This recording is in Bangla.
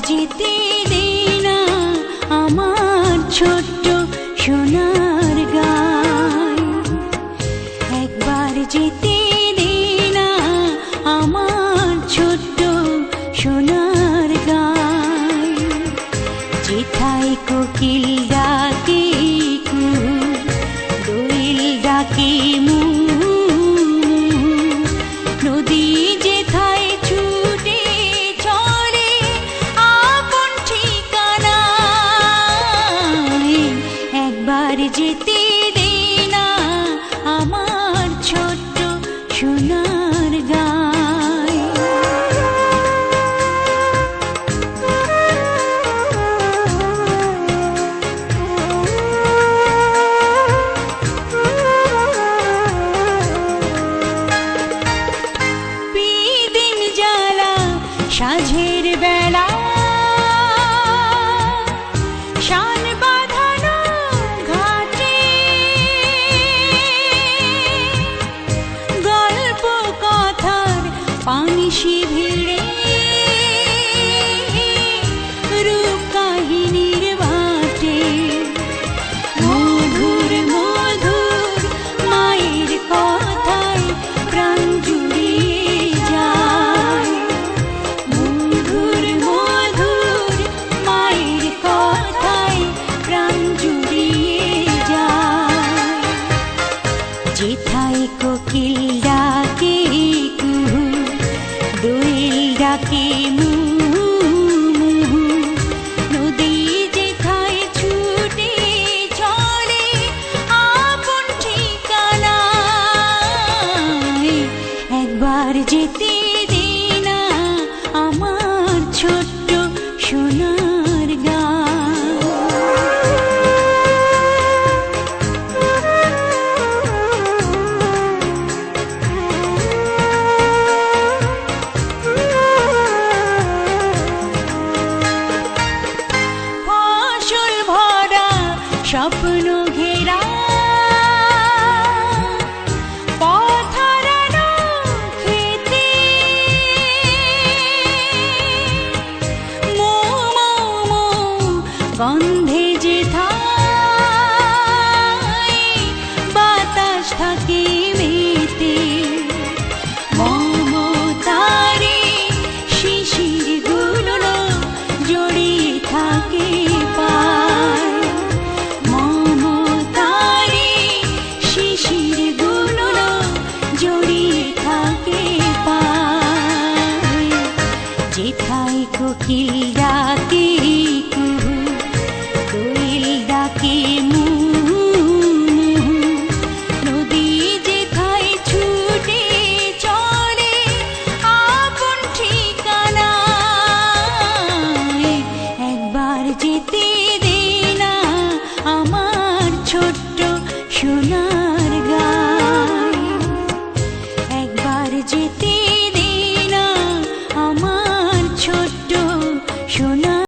যেতে দে না আমার ছোট্ট সোনার গায় একবার যেতে না আমার সোনার গায় কোকিল পানিশি ভিড়ে। রূপ কাহিনীর বাটে। মধুর মধুর মায়ের কথায় প্রাণ জুড়িয়ে যায়। মধুর মধুর মায়ের কথায় প্রাণ জুড়িয়ে যেথায় কোকিল ডাকে ডাকে গন্ধে যে থাই বাতাস থাকে মেতে। মমতারে শিশির গুণন জড়িয়ে থাকে শিশির থাকে যেথায় কোকিল ডাকে যেতে